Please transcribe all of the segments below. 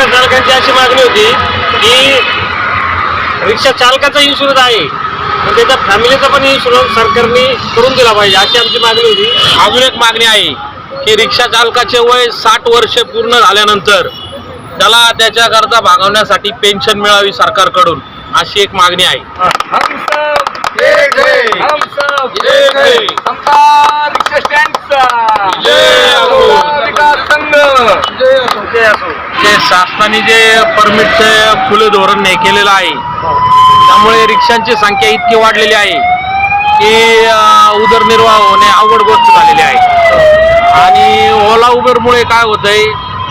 रिक्षा चालकांची अशी मागणी होती की रिक्षा चालकाचा इन्शुरन्स आहे पण त्याच्या फॅमिलीचा पण इन्शुरन्स सरकारने करून दिला पाहिजे अशी आमची मागणी होती. अजून एक मागणी आहे की रिक्षा चालकाचे वय साठ वर्ष पूर्ण झाल्यानंतर त्याला त्याच्याकरता भागवण्यासाठी पेन्शन मिळावी सरकारकडून अशी एक मागणी आहे हम सब हम सब जय जय. समता रिक्षा स्टँडचा जय हो. समता विकास संघ ते असो जे शासनाने जे परमिटचे खुले धोरण हे केलेलं आहे त्यामुळे रिक्षांची संख्या इतकी वाढलेली आहे की उदरनिर्वाह होणे अवघड गोष्ट झालेली आहे. आणि ओला उबेरमुळे काय होतंय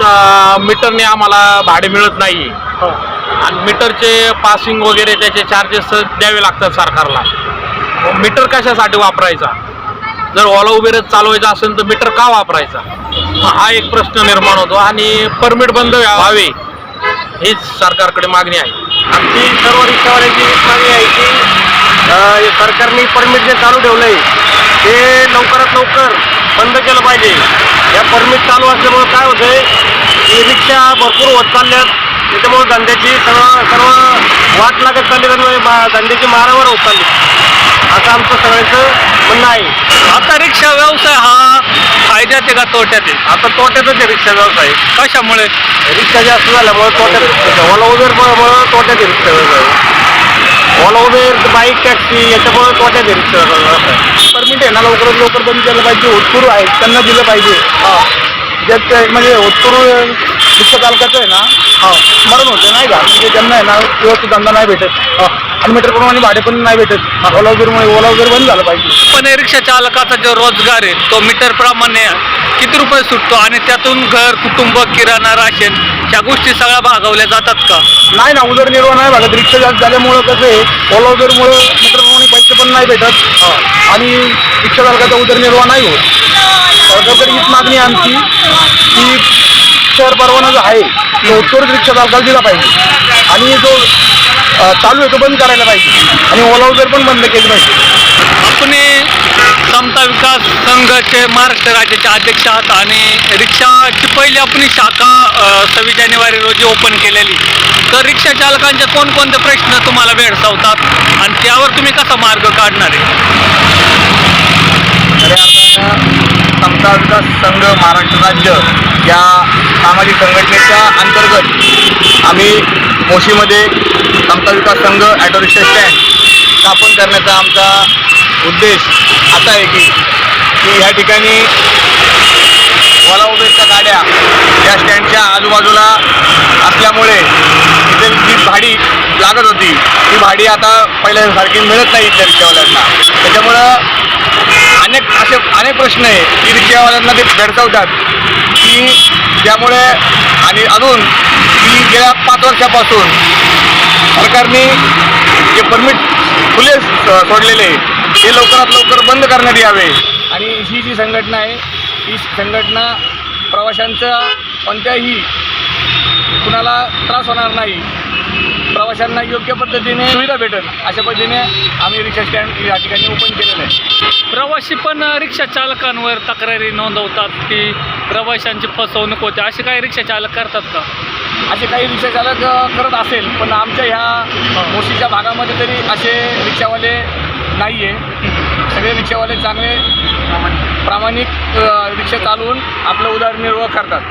आहे मीटरने आम्हाला भाडे मिळत नाही. आणि मीटरचे पासिंग वगैरे त्याचे चार्जेस द्यावे लागतात सरकारला. मीटर कशासाठी वापरायचा? जर ओला उबेरच चालवायचा असेल तर मीटर का वापरायचा? हा एक प्रश्न निर्माण होतो आणि परमिट बंद व्हावे हीच सरकारकडे मागणी आहे. आमची सर्व रिक्षावाल्यांची मागणी आहे की सरकारने परमिट जे चालू ठेवलंय ते लवकरात लवकर बंद केलं पाहिजे. या परमिट चालू असल्यामुळे काय होतंय की रिक्षा भरपूर होत चालल्यात. त्याच्यामुळे धंद्याची सर्व सर्व वाट लागत चालली त्यामुळे धंद्याची मारावर होत चालली असं आमचं सगळ्यांचं म्हणणं आहे. आता रिक्षा व्यवसाय हा फायद्यात आहे का तोट्यात आहे आता तोट्यातच आहे रिक्षा व्यवसाय. कशामुळे? रिक्षा जास्त झाल्यामुळे तोट्यात ओला उबेरमुळे तोट्यात आहे रिक्षा व्यवसाय. ओला उबेर बाईक टॅक्सी याच्यामुळे तोट्यात आहे रिक्षा व्यवसाय. परमिट आहे ना? लवकरात लवकर बंद केलं पाहिजे. होतकरू आहेत त्यांना दिलं पाहिजे. ज्यात ते म्हणजे होतकरू रिक्षा चालकाचं आहे ना? मरण होते नाही का? म्हणजे त्यांना आहे ना व्यवस्थित धंदा नाही भेटत. आणि मीटर प्रमाणे भाडे पण नाही भेटत. ओला उबेरमुळे ओला उबेर बंद झालं पाहिजे. पण रिक्षा चालकाचा जो रोजगार आहे तो मीटर प्रमाणे किती रुपये सुटतो आणि त्यातून घर कुटुंब किराणा राशन ह्या गोष्टी सगळ्या भागवल्या जातात का? नाही ना उदरनिर्वाह नाही भागत रिक्षा जास्त झाल्यामुळं कसं आहे ओला उबेरमुळं मीटर प्रमाणे पैसे पण नाही भेटत. आणि रिक्षा चालकाचा उदरनिर्वाह नाही होत. सरकारकडे हीच मागणी आहे आमची की शहर परवाना जो आहे तो होतकरूच रिक्षा चालकाला दिला पाहिजे. आणि जो चालू आहे तो बंद करायला पाहिजे. आणि ओला उबेर पण बंद केली पाहिजे. आपण समता विकास संघाचे महाराष्ट्र राज्याचे अध्यक्ष आहात आणि रिक्षाची पहिली आपण शाखा सव्वीस जानेवारी रोजी ओपन केलेली. तर रिक्षा चालकांचे कोणकोणते प्रश्न तुम्हाला भेडसावतात आणि त्यावर तुम्ही कसा मार्ग काढणार आहे? खऱ्या अर्थानं समता विकास संघ महाराष्ट्र राज्य या सामाजिक संघटनेच्या अंतर्गत आम्ही मोशीमध्ये समता विकास संघ ॲटो रिक्षा स्टँड स्थापन करण्याचा आमचा उद्देश असा आहे की की ह्या ठिकाणी ओला उबेरच्या गाड्या या स्टँडच्या आजूबाजूला असल्यामुळे इथे जी भाडी लागत होती ती भाडी आता पहिल्यासारखी मिळत नाही इथल्या रिक्षावाल्यांना. त्याच्यामुळं अनेक असे अनेक प्रश्न आहे की रिक्षावाल्यांना ते भेडसावतात की त्यामुळे आणि अजून की गेल्या पाच वर्षापासून सरकारने जे परमिट खुले सोडलेले ते लवकरात लवकर बंद करण्यात यावे. आणि ही जी संघटना आहे ही संघटना प्रवाशांचा कोणत्याही कुणाला त्रास होणार नाही. प्रवाशांना योग्य पद्धतीने सुविधा भेटेल अशा पद्धतीने आम्ही रिक्षा स्टँड या ठिकाणी ओपन केलेलं आहे. प्रवासी पण रिक्षा चालकांवर तक्रारी नोंदवतात की प्रवाशांची फसवणूक होते. असे काही रिक्षा चालक करतात का? असे काही रिक्षा चालक करत असेल पण आमच्या ह्या मोशीच्या भागामध्ये तरी असे रिक्षावाले नाही आहे सगळे रिक्षावाले चांगले प्रामाणिक रिक्षा चालवून आपलं उदरनिर्वाह करतात.